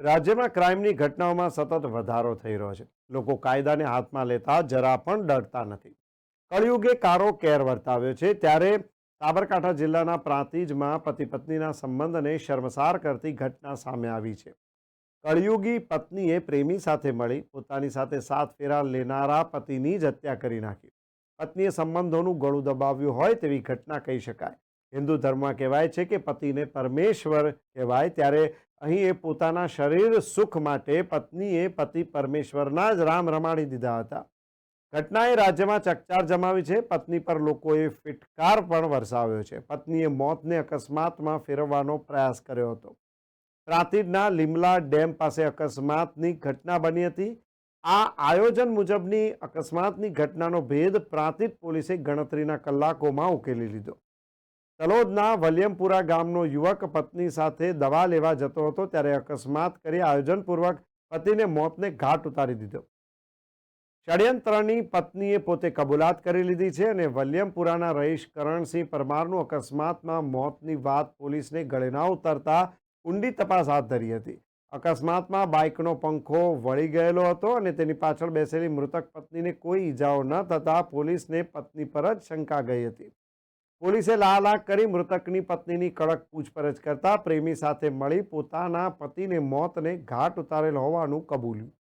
રાજ્યમાં ક્રાઇમની ઘટનાઓમાં સતત વધારો થઈ રહ્યો છે. લોકો કાયદાને હાથમાં લેતા જરા પણ ડરતા નથી. કળિયુગે કારો કેર વર્તાવ્યો છે, ત્યારે સાબરકાંઠા જિલ્લાના પ્રાંતિજમાં પતિ પત્નીના સંબંધને શર્મસાર કરતી ઘટના સામે આવી છે. કળિયુગી પત્નીએ પ્રેમી સાથે મળી, પોતાની સાથે સાત ફેરા લેનારા પતિની જ હત્યા કરી નાખી. પત્નીએ સંબંધોનું ગળું દબાવ્યું હોય તેવી ઘટના કહી શકાય. હિન્દુ ધર્મમાં કહેવાય છે કે પતિને પરમેશ્વર કહેવાય, ત્યારે અહીં એ પોતાના શરીર સુખ માટે પત્નીએ પતિ પરમેશ્વરના જ રામ રમાડી દીધા હતા. ઘટનાએ રાજ્યમાં ચકચાર જમાવી છે. પત્ની પર લોકોએ ફિટકાર પણ વરસાવ્યો છે. પત્નીએ મોતને અકસ્માતમાં ફેરવવાનો પ્રયાસ કર્યો હતો. પ્રાંતિજના લીમલા ડેમ પાસે અકસ્માતની ઘટના બની હતી. આ આયોજન મુજબની અકસ્માતની ઘટનાનો ભેદ પ્રાંતિજ પોલીસે ગણતરીના કલાકોમાં ઉકેલી લીધો. તલોદના વલિયમપુરા ગામનો યુવક પત્ની સાથે દવા લેવા જતો હતો ત્યારે અકસ્માત કરી આયોજનપૂર્વક પતિને મોતને ઘાટ ઉતારી દીધો. ષડયંત્રની પત્નીએ પોતે કબૂલાત કરી લીધી છે અને વલિયમપુરાના રહીશ કરણસિંહ પરમારનું અકસ્માતમાં મોતની વાત પોલીસને ગળે ના ઉતરતા ઊંડી તપાસ હાથ ધરી હતી. અકસ્માતમાં બાઇકનો પંખો વળી ગયેલો હતો અને તેની પાછળ બેસેલી મૃતક પત્નીને કોઈ ઈજાઓ ન થતાં પોલીસને પત્ની પર જ શંકા ગઈ હતી. પોલીસે લાલાક કરી મૃતકની પત્નીની કડક પૂછપરછ કરતા પ્રેમી સાથે મળી પોતાના પતિને મોતને ઘાટ ઉતારેલ હોવાનું કબૂલ્યું.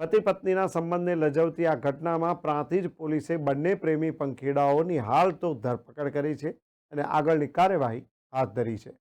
પતિ પત્નીના સંબંધને લજવતી આ ઘટનામાં પ્રાંતિજ પોલીસે બંને પ્રેમી પંખીડાઓની હાલ તો ધરપકડ કરી છે અને આગળની કાર્યવાહી હાથ ધરી છે.